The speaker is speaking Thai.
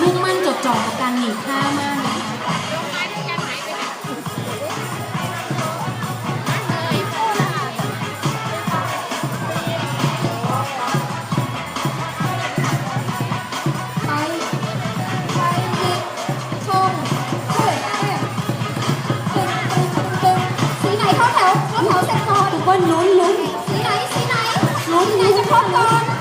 มุ่งมั่นจดจ่อกับการหนีฆ่ามาก เขาแสงทอกบนลุ้นลุ้นสีไหนสีไหนลุ้นลุ้นจะพบก่อน